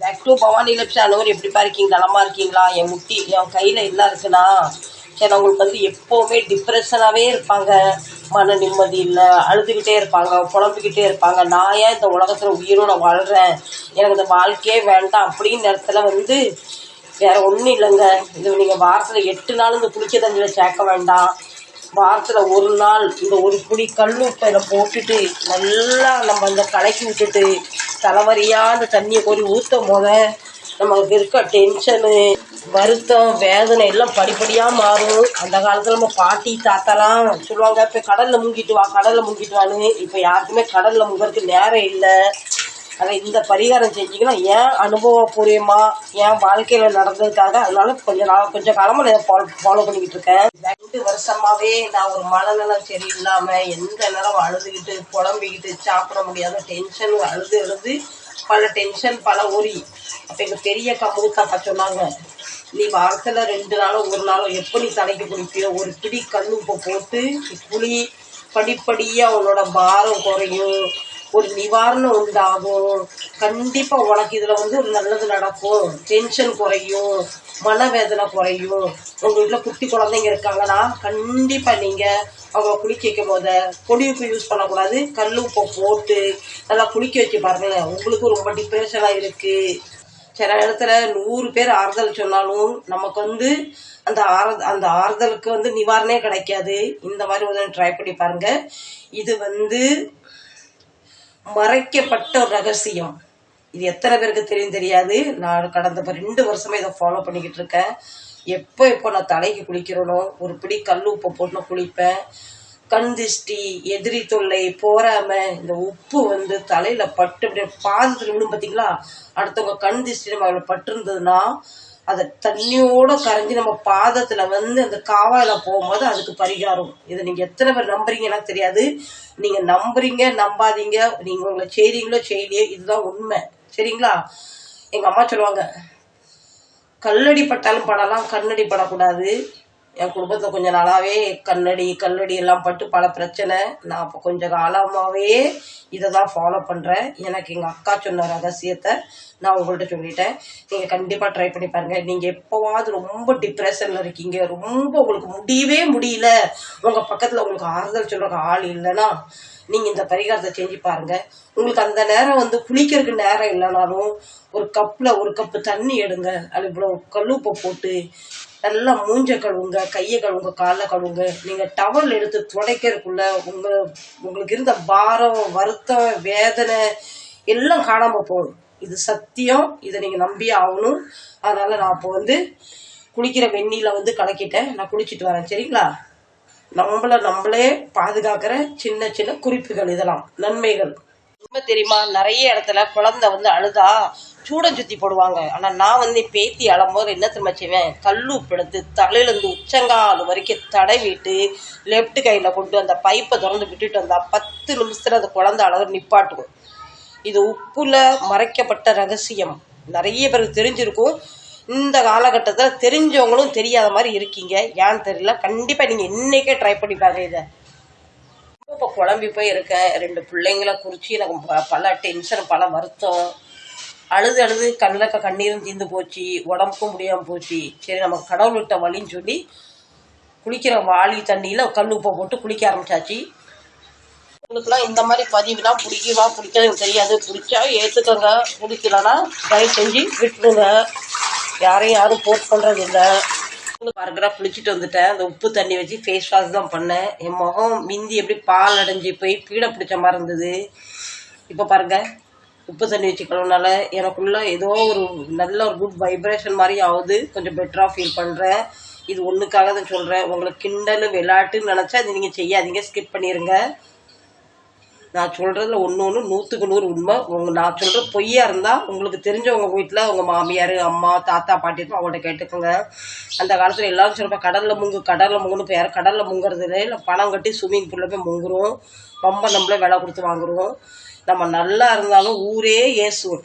Back to Bhavani லட்சம் அனுவர் எப்படிப்பா இருக்கீங்க நலமா இருக்கீங்களா? என் முட்டி என் கையில் என்ன இருக்குன்னா சரி அவங்களுக்கு வந்து எப்போவுமே டிப்ரெஷனாகவே இருப்பாங்க. மன நிம்மதி இல்லை அழுதுகிட்டே இருப்பாங்க புலம்பிக்கிட்டே இருப்பாங்க. நான் ஏன் இந்த உலகத்தில் உயிரோட வாழ்கிறேன் எனக்கு இந்த வாழ்க்கையே வேண்டாம் அப்படின்னு நேரத்தில் வந்து வேற ஒன்றும் இல்லைங்க. இது நீங்கள் வாரத்தில் எட்டு நாள் இந்த குளிக்க தண்ணியில் சேர்க்க வேண்டாம். வாரத்தில் ஒரு நாள் இந்த ஒரு குடி கல் போட்டுட்டு நல்லா நம்ம அந்த கலக்கி விட்டுட்டு தலைவரியாக அந்த தண்ணியை கோரி ஊற்றும் போத நமக்கு இருக்க டென்ஷனு வருத்தம் வேதனை எல்லாம் படிப்படியாக மாறும். அந்த காலத்தில் நம்ம பாட்டி தாத்தாலாம் சொல்லுவாங்க இப்போ கடலில் முங்கிட்டு வா கடலில் முங்கிட்டு வான்னு. இப்போ யாருக்குமே கடலில் முங்கிறதுக்கு நேரம் இல்லை. அதை இந்த பரிகாரம் செஞ்சீங்கன்னா ஏன் அனுபவபூர்வமாக என் வாழ்க்கையில் நடந்ததுக்காக அதனால கொஞ்சம் நாள் கொஞ்சம் காலமாக நான் ஃபாலோ ஃபாலோ பண்ணிக்கிட்டு இருக்கேன். ரெண்டு வருஷமாவே நான் ஒரு மனநலம் சரியில்லாமல் எந்த நேரம் அழுதுகிட்டு புலம்பிக்கிட்டு சாப்பிட முடியாத டென்ஷன் அழுது அழுது பல டென்ஷன் பல ஒரி அப்போ எங்கள் பெரிய கம்முத்தாப்பா சொன்னாங்க நீ வாரத்தில் ரெண்டு நாளும் ஒரு நாளும் எப்போ நீ தலைக்கு குடிப்பியோ ஒரு பிடி கல் உப்பை போட்டு குழி படிப்படியாக உன்னோட பாரம் குறையும். ஒரு நிவாரணம் உண்டாகும். கண்டிப்பா உனக்கு இதுல வந்து ஒரு நல்லது நடக்கும். டென்ஷன் குறையும். மனவேதனை குறையும். உங்க வீட்டுல குட்டி குழந்தைங்க இருக்காங்கன்னா கண்டிப்பா நீங்க அவங்க குளிக்க வைக்கும் போத பொடி உப்பு யூஸ் பண்ணக்கூடாது. கல் உப்பை போட்டு நல்லா குளிக்க வச்சு பாருங்களேன் உங்களுக்கும் ரொம்ப டிப்ரெஷனா இருக்கு. சில இடத்துல நூறு பேர் ஆறுதல் சொன்னாலும் நமக்கு வந்து அந்த ஆறு அந்த ஆறுதலுக்கு வந்து நிவாரணே கிடைக்காது. இந்த மாதிரி ஒரு ட்ரை பண்ணி பாருங்க. இது வந்து மறைக்கப்பட்ட ஒரு ரகசியம். இது எத்தனை பேருக்கு தெரியும் தெரியாது. நான் கடந்த ரெண்டு வருஷமா இதை ஃபாலோ பண்ணிக்கிட்டு இருக்கேன். எப்போ எப்போ நான் தலைக்கு குளிக்கிறேனோ ஒரு பிடி கல் உப்பை போட்டு நான் குளிப்பேன். கண் திஷ்டி எதிரி தொல்லை போறாம இந்த உப்பு வந்து தலையில பட்டு அப்படியே பாதத்துல விடும் பார்த்தீங்களா அடுத்தவங்க கண் திஷ்டி நம்ம அதில் பட்டிருந்ததுன்னா அதை தண்ணியோட கரைஞ்சி நம்ம பாதத்துல வந்து அந்த காவாயில போகும்போது அதுக்கு பரிகாரம். இதை நீங்க எத்தனை பேர் நம்புறீங்கன்னா தெரியாது. நீங்க நம்புறீங்க நம்பாதீங்க. நீங்க உங்களை செய்றீங்களோ செய்யலையோ இதுதான் உண்மை. சரிங்களா? எங்க அம்மா சொல்லுவாங்க கல்லடி பட்டாலும் படலாம் கண்ணடி படக்கூடாது. என் குடும்பத்தில் கொஞ்சம் நாளாவே கண்ணடி கல்லடி எல்லாம் பட்டு பல பிரச்சனை. நான் அப்போ கொஞ்சம் காலமாகவே இதை தான் ஃபாலோ பண்ணுறேன் எனக்கு எங்கள் அக்கா சொன்ன ரகசியத்தை நான் உங்கள்கிட்ட சொல்லிட்டேன். நீங்கள் கண்டிப்பாக ட்ரை பண்ணி பாருங்கள் நீங்கள் எப்போவாவது ரொம்ப டிப்ரெஷனில் இருக்கீங்க. ரொம்ப உங்களுக்கு முடியவே முடியல. உங்கள் பக்கத்தில் உங்களுக்கு ஆறுதல் சொல்கிற ஆள் இல்லைன்னா நீங்கள் இந்த பரிகாரத்தை செஞ்சு பாருங்க. உங்களுக்கு அந்த நேரம் வந்து குளிக்கிறதுக்கு நேரம் இல்லைனாலும் ஒரு கப்பில் ஒரு கப்பு தண்ணி எடுங்க. அது இவ்வளோ கல்லுப்பை போட்டு நல்லா மூஞ்ச கழுவுங்க கையை கழுவுங்க காலை கழுவுங்க. நீங்கள் டவல் எடுத்து துடைக்கிறதுக்குள்ள உங்கள் உங்களுக்கு இருந்த பாரம் வருத்தம் வேதனை எல்லாம் காணாமல் போகும். இது சத்தியம். இதை நீங்கள் நம்பியே ஆகணும். அதனால் நான் இப்போ வந்து குளிக்கிற வெந்நீரில் வந்து கலக்கிட்டேன். நான் குளிச்சுட்டு வரேன். சரிங்களா? நம்மள நம்மளே பாதுகாக்கிற சின்ன சின்ன குறிப்புகள் இதெல்லாம். நன்மைகள். ரொம்ப தெரியுமா? நிறைய இடத்துல குழந்தை வந்து அழுதா சூடம் சுத்தி போடுவாங்க. ஆனா நான் வந்து பேத்தி அளம்போது என்ன திரும்ப செய்வேன்? கல்லுப்பு எடுத்து தலையிலேருந்து உச்சங்கால் வரைக்கும் தடவிட்டு லெஃப்ட் கையில கொண்டு அந்த பைப்பை திறந்து விட்டுட்டு வந்தா பத்து நிமிஷத்துல அந்த குழந்தை அழகு நிப்பாட்டுவோம் இது உப்புல மறைக்கப்பட்ட ரகசியம். நிறைய பேருக்கு தெரிஞ்சிருக்கும். இந்த காலகட்டத்தில் தெரிஞ்சவங்களும் தெரியாத மாதிரி இருக்கீங்க. ஏன்னு தெரியல. கண்டிப்பாக நீங்கள் இன்னைக்கே ட்ரை பண்ணி பாருங்க இதை. இப்போ குழம்பி போய் இருக்கேன் ரெண்டு பிள்ளைங்களை குறித்து எனக்கு ப- பல டென்ஷன் பல வருத்தம். அழுது அழுது கண்ணில் கண்ணீரும் தீர்ந்து போச்சு உடம்புக்கும் முடியாமல் போச்சு. சரி நம்ம கடவுள் விட்ட வழின்னு சொல்லி குளிக்கிற வாளி தண்ணியில் கல் உப்பை போட்டு குளிக்க ஆரம்பிச்சாச்சு. உங்களுக்குலாம் இந்த மாதிரி பதிவுலாம் பிடிக்குவா பிடிக்காது தெரியாது. பிடிச்சா ஏற்றுக்கோங்க பிடிக்கலன்னா தயவு செஞ்சு விட்டுருங்க யாரையும் யாரும் போட் பண்ணுறது இல்லை. பர்கராக குளிச்சுட்டு வந்துட்டேன். அந்த உப்பு தண்ணி வச்சு ஃபேஸ் வாஷ் தான் பண்ணேன். என் முகம் மிந்தி எப்படி பால் அடைஞ்சு போய் பீடை பிடிச்ச மாதிரி இருந்தது. இப்போ பாருங்க. உப்பு தண்ணி வச்சு கழுவுனால எனக்குள்ள ஏதோ ஒரு நல்ல ஒரு குட் வைப்ரேஷன் மாதிரி ஆகுது. கொஞ்சம் பெட்டராக ஃபீல் பண்ணுறேன் இது ஒன்றுக்காக தான் சொல்கிறேன் உங்களுக்கு கிண்டல் விளையாட்டுன்னு நினச்சா இது நீங்கள் செய்யாதீங்க. ஸ்கிப் பண்ணிடுங்க நான் சொல்கிறதுல ஒன்று ஒன்று நூற்றுக்கு நூறு உண்மை. உங்க நான் சொல்கிறது பொய்யா இருந்தால் உங்களுக்கு தெரிஞ்சவங்க வீட்டில் உங்கள் மாமியார் அம்மா தாத்தா பாட்டி இருக்கும் அவங்கள்ட்ட கேட்டுக்கோங்க. அந்த காலத்தில் எல்லாரும் சொல்லுவாங்க கடலில் முங்கு கடலில் முங்குன்னு போய் யாரும் கடலில் முங்குறது இல்லை இல்லை பணம் கட்டி ஸ்விம்மிங் பூலில் போய் முங்குறோம். ரொம்ப நம்மளே விலை கொடுத்து வாங்குறோம். நம்ம நல்லா இருந்தாலும் ஊரே ஏசுவோம்.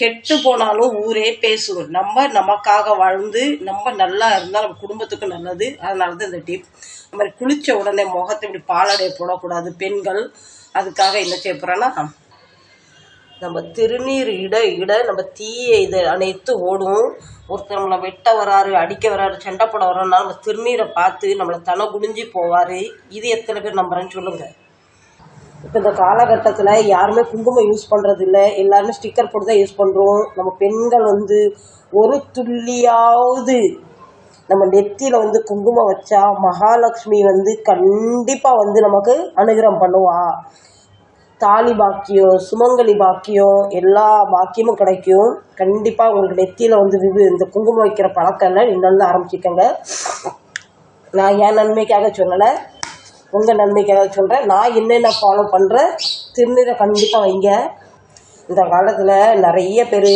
கெட்டு போனாலும் ஊரே பேசுவோம். நம்ம நமக்காக வாழ்ந்து நம்ம நல்லா இருந்தால் நம்ம குடும்பத்துக்கு நல்லது. அதனால தான் இந்த டிப் இந்த மாதிரி குளித்த உடனே முகத்தை இப்படி பாலடைய போடக்கூடாது. பெண்கள் அதுக்காக என்ன செய்ய போகிறேன்னா நம்ம திருநீர் இட இட நம்ம தீய இதை அனைத்து ஓடும் ஒருத்தர் நம்மளை வெட்ட வராரு அடிக்க வராரு சண்டை போட வர்றாருனால நம்ம திருநீரை பார்த்து நம்மளை தலை குடிஞ்சு போவார். இது எத்தனை பேர் நம்புறேன்னு சொல்லுங்கள் இப்போ இந்த காலகட்டத்தில் யாருமே குங்குமம் யூஸ் பண்ணுறது இல்லை எல்லாருமே ஸ்டிக்கர் போட்டு தான் யூஸ் பண்ணுறோம் நம்ம பெண்கள் வந்து ஒரு துள்ளியாவது நம்ம நெத்தியில் வந்து குங்குமம் வச்சா மகாலட்சுமி வந்து கண்டிப்பாக வந்து நமக்கு அனுகிரகம் பண்ணுவா. தாலி பாக்கியம் சுமங்கலி பாக்கியம் எல்லா பாக்கியமும் கிடைக்கும். கண்டிப்பாக உங்களுக்கு நெத்தியில் வந்து விவு இந்த குங்குமம் வைக்கிற பழக்கம் இல்லை. இன்னொன்று ஆரம்பிச்சுக்கோங்க. நான் என் நன்மைக்காக சொல்லலை. உங்கள் நன்மைக்காக சொல்கிறேன் நான் என்னென்ன ஃபாலோ பண்ணுறேன் திருநீரை கண்டிப்பாக வைங்க. இந்த காலத்தில் நிறைய பேர்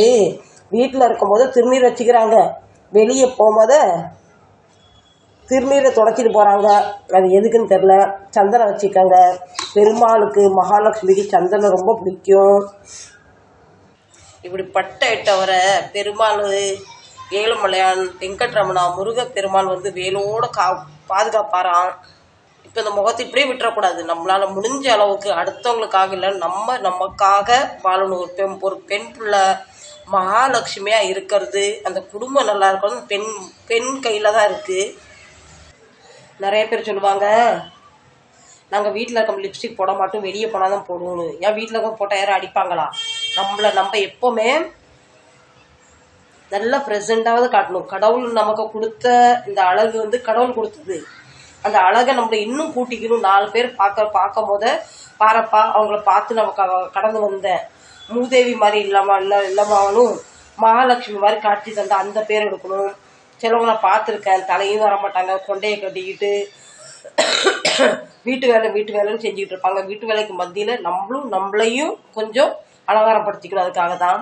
வீட்டில் இருக்கும்போது திருநீர் வச்சுக்கிறாங்க. வெளியே போகும்போது திருநீரை தொடச்சிட்டு போகிறாங்க அது எதுக்குன்னு தெரில சந்தனம் வச்சுக்கோங்க. பெருமாளுக்கு மகாலட்சுமிக்கு சந்தனம் ரொம்ப பிடிக்கும். இப்படி பட்டை இட்டவரை பெருமாள் ஏழுமலையான் வெங்கட்ரமணா முருக பெருமாள் வந்து வேலோட கா பாதுகாப்பாராம். இப்போ இந்த முகத்தை இப்படியே விட்டுறக்கூடாது. நம்மளால் முடிஞ்ச அளவுக்கு அடுத்தவங்களுக்காக இல்லை நம்ம நமக்காக வாழணும். ஒரு பெண் ஒரு பெண் பிள்ளை மகாலட்சுமியாக இருக்கிறது அந்த குடும்பம் நல்லா இருக்கணும். பெண் பெண் கையில் தான் இருக்குது நிறைய பேர் சொல்லுவாங்க நாங்கள் வீட்டில் இருக்க லிப்ஸ்டிக் போட மாட்டோம் வெளியே போனால் தான் போடுவோம்னு. ஏன் வீட்டில் இருக்க போட்டால் யாரும் அடிப்பாங்களா? நம்மளை நம்ம எப்போவுமே நல்லா ப்ரெசண்ட்டாவது காட்டணும். கடவுள் நமக்கு கொடுத்த இந்த அழகு வந்து கடவுள் கொடுத்தது. அந்த அழகை நம்மளை இன்னும் கூட்டிக்கணும். நாலு பேர் பார்க்க பார்க்கும் போத பாரப்பா அவங்கள பார்த்து நமக்கு கடந்து வந்தேன். மூதேவி மாதிரி இல்லாமல் இல்லை இல்லாமலும் மகாலட்சுமி மாதிரி காட்சி தந்த அந்த பேர் எடுக்கணும். சிலவங்கள பார்த்துருக்கேன். தலையும் வர மாட்டாங்க கொண்டையை கட்டிக்கிட்டு வீட்டு வேலை வீட்டு வேலைன்னு செஞ்சுக்கிட்டு இருப்பாங்க. வீட்டு வேலைக்கு மத்தியில் நம்மளும் நம்மளையும் கொஞ்சம் அலங்காரப்படுத்திக்கணும். அதுக்காக தான்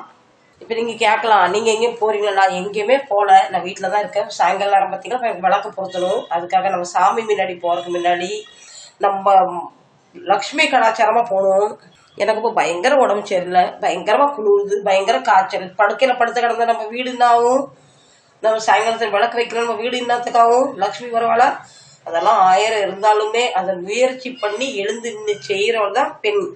இப்போ நீங்கள் கேட்கலாம். நீங்கள் எங்கேயும் போகிறீங்களா நான் எங்கேயுமே போகல நான் வீட்டில் தான் இருக்கேன். சாயங்காலம் நேரம் பார்த்தீங்கன்னா விளக்கு பொருத்தணும். அதுக்காக நம்ம சாமி முன்னாடி போகிறதுக்கு முன்னாடி நம்ம லக்ஷ்மி கலாச்சாரமாக போகணும். எனக்கு இப்போ பயங்கர உடம்பு சரியில்லை. பயங்கரமாக குளிருது. பயங்கர காய்ச்சல். படுக்கையில் படுத்து கிடந்தா நம்ம வீடுனாவும் நம்ம சாயங்காலத்தில் விளக்கு வைக்கிறோம் நம்ம வீடு என்னத்துக்காகவும் லக்ஷ்மி பரவாயில்ல அதெல்லாம் ஆயிரம் இருந்தாலுமே அதை முயற்சி பண்ணி எழுந்து நின்று செய்கிறவள் தான் பெண்.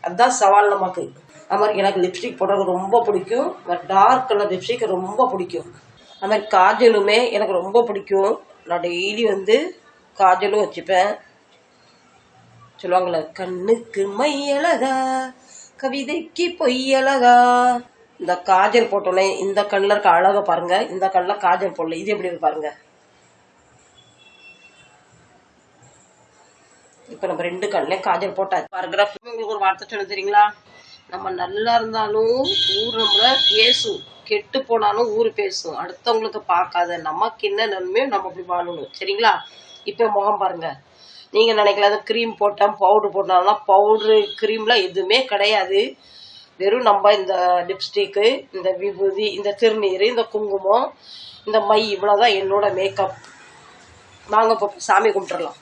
அதுதான் சவால் நமக்கு. அது மாதிரி எனக்கு லிப்ஸ்டிக் போடுறது ரொம்ப பிடிக்கும். டார்க் கலர் லிப்ஸ்டிக் ரொம்ப பிடிக்கும். அது மாதிரி காஜலுமே எனக்கு ரொம்ப பிடிக்கும். நான் டெய்லி வந்து காஜலும் வச்சுப்பேன். சொல்லுவாங்களே கண்ணுக்கு மையழகா கவிதைக்கு பொய்யழகா இந்த காஜல் போட்டோன்னே இந்த கண்ணில் இருக்க அழகை பாருங்க. இந்த கண்ணில் காஜல் போடல. இது எப்படி பாருங்க. இப்போ நம்ம ரெண்டு கண்ணிலையும் காஜல் போட்டாச்சு. பாருங்க உங்களுக்கு ஒரு வார்த்தை சொல்ல தெரியுங்களா? நம்ம நல்லா இருந்தாலும் ஊர் நம்மள பேசும். கெட்டு போனாலும் ஊர் பேசும். அடுத்தவங்களுக்கு பார்க்காத நமக்கு என்ன நன்மையோ நம்ம அப்படி வாழணும். சரிங்களா? இப்போ முகம் பாருங்க. நீங்கள் நினைக்கல க்ரீம் போட்டேன் பவுடர் போட்டாலும் பவுடரு க்ரீம்லாம் எதுவுமே கிடையாது. வெறும் நம்ம இந்த லிப்ஸ்டிக்கு இந்த விபூதி இந்த திருநீர் இந்த குங்குமம் இந்த மை இவ்வளோதான் என்னோட மேக்கப் வாங்க இப்போ சாமி கும்பிட்டுடலாம்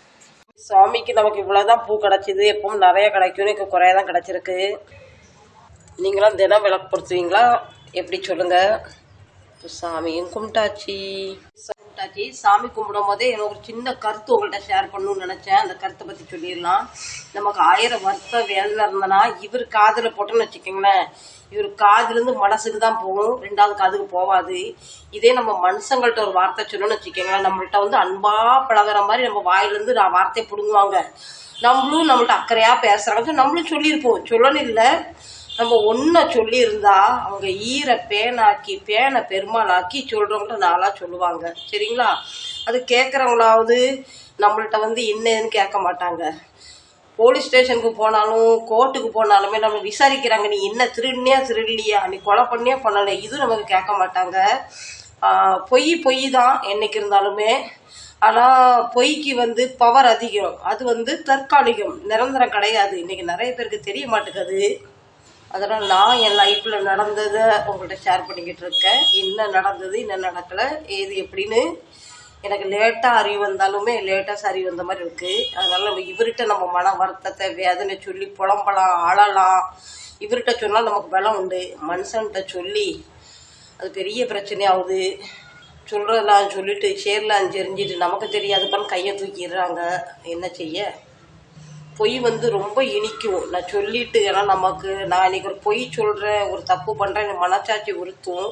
சாமிக்கு நமக்கு இவ்வளோதான் பூ கிடச்சிது. எப்பவும் நிறைய கிடைக்கும். இப்போ குறைய தான் கிடச்சிருக்கு. நீங்களாம் தினம் விளக்கு பொறுத்துவீங்களா எப்படி சொல்லுங்கள் இப்போ சாமியும் கும்பிட்டாச்சு. கும்பிட்டாச்சு சாமி கும்பிடும் போதே எனக்கு ஒரு சின்ன கருத்து உங்கள்கிட்ட ஷேர் பண்ணணும்னு நினச்சேன். அந்த கருத்தை பற்றி சொல்லிடலாம். நமக்கு ஆயிரம் வருஷம் வேலை இருந்தனா இவர் காதில் போட்டோன்னு வச்சுக்கோங்களேன். இவர் காதுலேருந்து மனசுக்கு தான் போகும். ரெண்டாவது காதுக்கு போகாது. இதே நம்ம மனுஷங்கள்ட்ட ஒரு வார்த்தை சொல்லணும்னு வச்சுக்கோங்களேன். நம்மள்ட்ட வந்து அன்பா பழகுற மாதிரி நம்ம வாயிலேருந்து நான் வார்த்தையை பிடுங்குவாங்க. நம்மளும் நம்மள்ட்ட அக்கறையாக பேசுகிறாங்க நம்மளும் சொல்லியிருப்போம். சொல்லணும் இல்லை. நம்ம ஒன்றை சொல்லியிருந்தா அவங்க ஈர பேனாக்கி பேனை பெருமாளாக்கி சொல்கிறவங்கள்ட்ட நாளாக சொல்லுவாங்க. சரிங்களா? அது கேட்குறவங்களாவது நம்மள்ட்ட வந்து என்னன்னு கேட்க மாட்டாங்க. போலீஸ் ஸ்டேஷனுக்கு போனாலும் கோர்ட்டுக்கு போனாலுமே நம்ம விசாரிக்கிறாங்க. நீ என்ன திருடினியா திருடலையா? நீ கொலை பண்ணியா பண்ணலை இதுவும் நமக்கு கேட்க மாட்டாங்க. பொய் பொய் தான் என்னைக்கு இருந்தாலுமே. ஆனால் பொய்க்கு வந்து பவர் அதிகம். அது வந்து தற்காலிகம். நிரந்தரம் கிடையாது. இன்னைக்கு நிறைய பேருக்கு தெரிய மாட்டேங்குது. அதனால் நான் என் லைஃப்பில் நடந்ததை உங்கள்கிட்ட ஷேர் பண்ணிக்கிட்டு இருக்கேன். என்ன நடந்தது என்ன நடக்கலை ஏது எப்படின்னு எனக்கு லேட்டாக அறிவு வந்தாலுமே லேட்டாக அறிவு வந்த மாதிரி இருக்குது அதனால் நம்ம இவர்கிட்ட நம்ம மன வருத்தத்தை வேதனை சொல்லி புலம்பலாம் ஆளலாம். இவர்கிட்ட சொன்னால் நமக்கு பலம் உண்டு. மனுஷன்கிட்ட சொல்லி அது பெரிய பிரச்சனையாகுது. சொல்கிறதெல்லாம் சொல்லிட்டு சேர்லாம் தெரிஞ்சிட்டு நமக்கு தெரியாதுப்பான்னு கையை தூக்கிடுறாங்க. என்ன செய்ய? பொய் வந்து ரொம்ப இனிக்கும். நான் சொல்லிட்டு ஏன்னா நமக்கு நான் இன்னைக்கு ஒரு பொய் சொல்கிறேன் ஒரு தப்பு பண்ணுறேன் எனக்கு மனச்சாட்சி உறுத்தும்.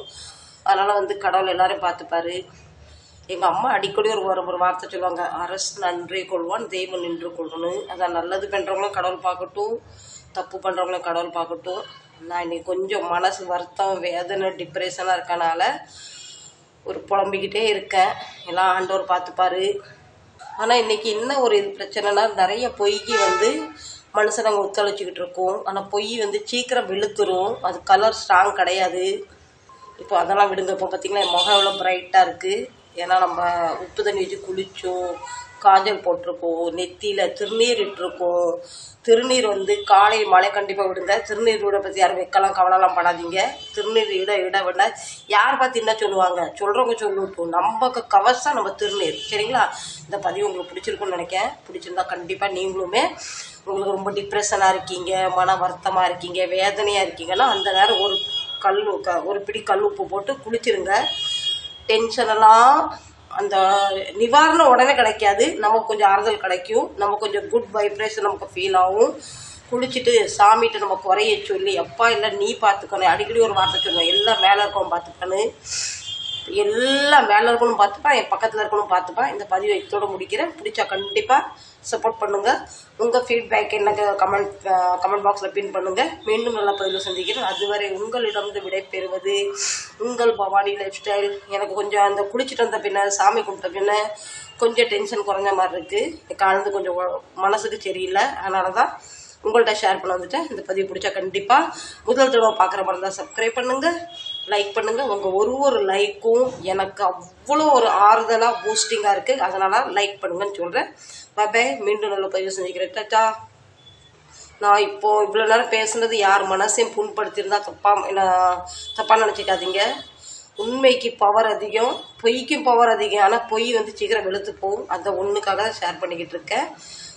அதனால் வந்து கடவுள் எல்லாரும் பார்த்துப்பாரு. எங்கள் அம்மா அடிக்கடி ஒரு ஒரு ஒரு வார்த்தை சொல்லுவாங்க அரசு நன்றி கொள்வான் தெய்வம் நின்று கொள்ளணும் அதான் நல்லது பண்ணுறவங்களும் கடவுள் பார்க்கட்டும் தப்பு பண்ணுறவங்களும் கடவுள் பார்க்கட்டும். நான் இன்னைக்கு கொஞ்சம் மனசு வருத்தம் வேதனை டிப்ரெஷனாக இருக்கனால ஒரு புலம்பிக்கிட்டே இருக்கேன். எல்லாம் ஆண்டவர் பார்த்துப்பாரு. ஆனால் இன்னைக்கு என்ன ஒரு இது பிரச்சனைனா நிறைய பொய்க்கு வந்து மனுஷனங்க ஒத்துழைச்சிக்கிட்டு இருக்கோம். ஆனால் பொய் வந்து சீக்கிரம் வெளுத்துரும் அது கலர் ஸ்ட்ராங் கிடையாது. இப்போ அதெல்லாம் விடுங்க. இப்போ பார்த்தீங்கன்னா என் முகம் எவ்வளோ பிரைட்டாக இருக்குது ஏன்னா நம்ம உப்பு தண்ணி வச்சு குளித்தோம் காஜல் போட்டிருக்கோம் நெத்தியில் திருநீர் இட்டிருக்கோம். திருநீர் வந்து காலை மழை கண்டிப்பாக விடுங்க. திருநீர் விட பற்றி யாரும் வைக்கலாம் கவலைலாம் பண்ணாதீங்க திருநீர் இட இட விட யார் பார்த்து என்ன சொல்லுவாங்க? சொல்கிறவங்க சொல்லட்டும். நம்ம கவசம் நம்ம திருநீர். சரிங்களா? இந்த பதிவு உங்களுக்கு பிடிச்சிருக்குன்னு நினைக்கேன் பிடிச்சிருந்தா கண்டிப்பாக நீங்களுமே உங்களுக்கு ரொம்ப டிப்ரெஷனாக இருக்கீங்க மன வருத்தமாக இருக்கீங்க வேதனையாக இருக்கீங்கன்னா அந்த நேரம் ஒரு கல் ஒரு பிடி கல் உப்பு போட்டு குளிச்சிருங்க. டென்ஷனெல்லாம் அந்த நிவாரணம் உடனே கிடைக்காது. நமக்கு கொஞ்சம் ஆறுதல் கிடைக்கும். நம்ம கொஞ்சம் குட் வைப்ரேஷன் நமக்கு ஃபீல் ஆகும். குளிச்சுட்டு சாமிகிட்ட நம்ம குறைய சொல்லி அப்பா இல்லை நீ பார்த்துக்கணும் அடிக்கடி ஒரு வார்த்தை சொல்லுவேன். எல்லாம் மேலே இருக்கவும் பார்த்துக்கணும் எல்லாம் மேலே இருக்கணும் பார்த்துப்பேன் என் பக்கத்தில் இருக்கணும் பார்த்துப்பேன் இந்த பதிவை இதோட முடிக்கிறேன். பிடிச்சா கண்டிப்பாக சப்போர்ட் பண்ணுங்கள் உங்கள் ஃபீட்பேக் எனக்கு கமெண்ட் கமெண்ட் பாக்ஸில் பின் பண்ணுங்கள் மீண்டும் நல்ல பதிவில் சந்திக்கிறேன் அதுவரை உங்களிடம் விடை பெறுவது உங்கள் பவானி லைஃப் ஸ்டைல் எனக்கு கொஞ்சம் அந்த குளிச்சுட்டு வந்த பின்ன சாமி கும்பிட்ட பின்ன கொஞ்சம் டென்ஷன் குறைஞ்ச மாதிரி இருக்குது காலந்து கொஞ்சம் மனசுக்கு சரியில்லை. அதனால தான் உங்கள்கிட்ட ஷேர் பண்ண வந்துட்டேன். இந்த பதிவு பிடிச்சா கண்டிப்பாக முதல் தடவை பார்க்குற மாதிரி தான் சப்ஸ்கிரைப் பண்ணுங்கள் லைக் பண்ணுங்கள் உங்கள் ஒரு ஒரு லைக்கும் எனக்கு அவ்வளோ ஒரு ஆறுதலாக பூஸ்டிங்காக இருக்குது அதனால் லைக் பண்ணுங்கன்னு சொல்கிறேன் பாய் மீண்டும் நல்ல பதிவு செஞ்சுக்கிறேன் டாட்டா நான் இப்போ இவ்வளோ நேரம் பேசுனது யார் மனசையும் புண்படுத்தியிருந்தா தப்பா என்ன தப்பாக நினச்சிக்காதீங்க. உண்மைக்கு பவர் அதிகம். பொய்க்கும் பவர் அதிகம். ஆனால் பொய் வந்து சீக்கிரம் வெளுத்து போகும். அந்த ஒன்றுக்காக தான் ஷேர் பண்ணிக்கிட்டு இருக்கேன்.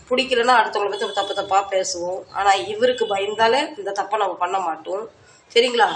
பிடிக்கலன்னா அடுத்தவங்களை பற்றி தப்பு தப்பாக பேசுவோம். ஆனால் இவருக்கு பயந்தாலே இந்த தப்பை நம்ம பண்ண மாட்டோம். சரிங்களா?